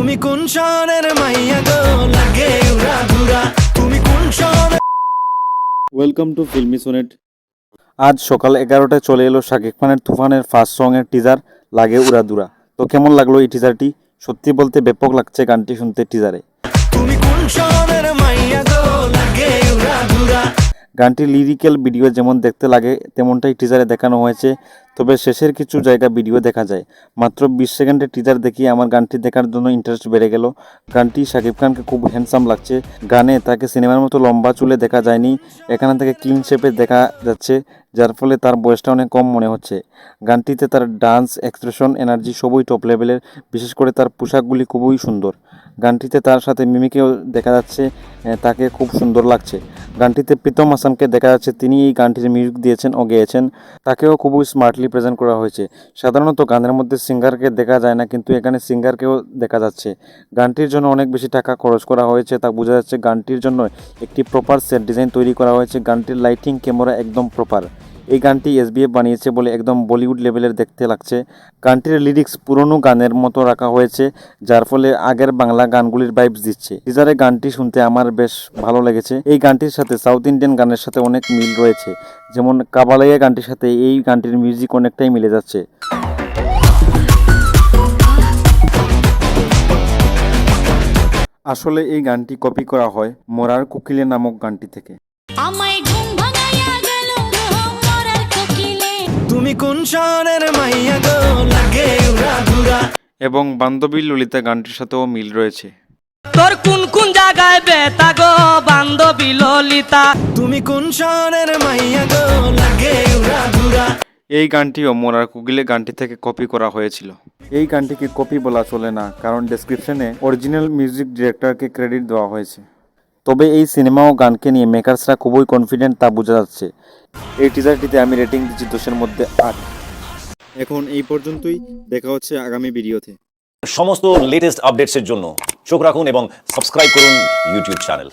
তুমি কোন শহরের মাইয়া গো? লাগে উড়া ধুরা। তুমি কোন শহরের ওয়েলকাম টু ফিল্মি সোনেট আজ সকাল এগারোটায় চলে এলো শাকিব খানের তুফানের ফার্স্ট সঙের টিজার লাগে উড়াদুরা তো কেমন লাগল এই টিজারটি সত্যি বলতে ব্যাপক লাগছে গানটি শুনতে টিজারে তুমি কোন শহরের মাইয়া গো? লাগে উড়া ধুরা। গানটির লিরিক্যাল ভিডিও যেমন দেখতে লাগে তেমনটাই টিজারে দেখানো হয়েছে। তবে শেষের কিছু জায়গা ভিডিও দেখা যায়। মাত্র বিশ সেকেন্ডের টিজার দেখিয়ে আমার গানটি দেখার জন্য ইন্টারেস্ট বেড়ে গেল। গানটি শাকিব খানকে খুব হ্যান্ডসাম লাগছে। গানে তাকে সিনেমার মতো লম্বা চুলে দেখা যায়নি। এখানে থেকে ক্লিন শেপে দেখা যাচ্ছে, যার ফলে তার বয়সটা অনেক কম মনে হচ্ছে। গানটিতে তার ডান্স এক্সপ্রেশন এনার্জি সবই টপ লেভেলের বিশেষ করে তার পোশাকগুলি খুবই সুন্দর। গানটিতে তার সাথে মিমিকেও দেখা যাচ্ছে তাকে খুব সুন্দর লাগছে। গানটিতে প্রীতম হাসানকে দেখা যাচ্ছে, তিনি এই গানটির মিউজিক দিয়েছেন ও গেয়েছেন। তাকেও খুবই স্মার্টলি প্রেজেন্ট করা হয়েছে। সাধারণত গানের মধ্যে সিঙ্গারকে দেখা যায় না, কিন্তু এখানে সিঙ্গারকেও দেখা যাচ্ছে। গানটির জন্য অনেক বেশি টাকা খরচ করা হয়েছে, তা বোঝা যাচ্ছে গানটির জন্য একটি প্রপার সেট ডিজাইন তৈরি করা হয়েছে। গানটির লাইটিং ক্যামেরা একদম প্রপার এই গানটি এসবিএফ বানিয়েছে বলে একদম বলিউড লেভেলের দেখতে লাগছে। গানটির লিরিক্স পুরনো গানের মতো রাখা হয়েছে, যার ফলে আগের বাংলা গানগুলির ভাইবস দিচ্ছে। টিজারে গানটি শুনতে আমার বেশ ভালো লেগেছে। এই গানটির সাথে সাউথ ইন্ডিয়ান গানের সাথে অনেক মিল রয়েছে। যেমন কাবালাইয়া গানটির সাথে এই গানটির মিউজিক অনেকটাই মিলে যাচ্ছে। আসলে এই গানটি কপি করা হয় মোরার কোকিলে নামক গানটি থেকে। আমায় ঘুম কোকিলে তুমি কোন শহরের মাইয়া গো? লাগে উড়া ধুরা। এবং বান্ধবী ললিতা গানটির সাথেও মিল রয়েছে। তোর কোন কোন জায়গায় বেতা গো বান্ধবী ললিতা? তুমি কোন শহরের মাইয়া গো? লাগে উড়া এই গানটিও মোরার কুকিলে গানটি থেকে কপি করা হয়েছিল। এই গানটিকে কপি বলা চলে না কারণ ডেসক্রিপশনে অরিজিনাল মিউজিক ডিরেক্টরকে ক্রেডিট দেওয়া হয়েছে। তবে এই সিনেমা ও গানকে নিয়ে মেকার্সরা খুবই কনফিডেন্ট তা বোঝা যাচ্ছে। এই টিজারটিতে আমি রেটিং দিচ্ছি দশের মধ্যে আট। এখন এই পর্যন্তই, দেখা হচ্ছে আগামী ভিডিওতে। সমস্ত লেটেস্ট আপডেটসের জন্য চোখ রাখুন এবং সাবস্ক্রাইব করুন ইউটিউব চ্যানেল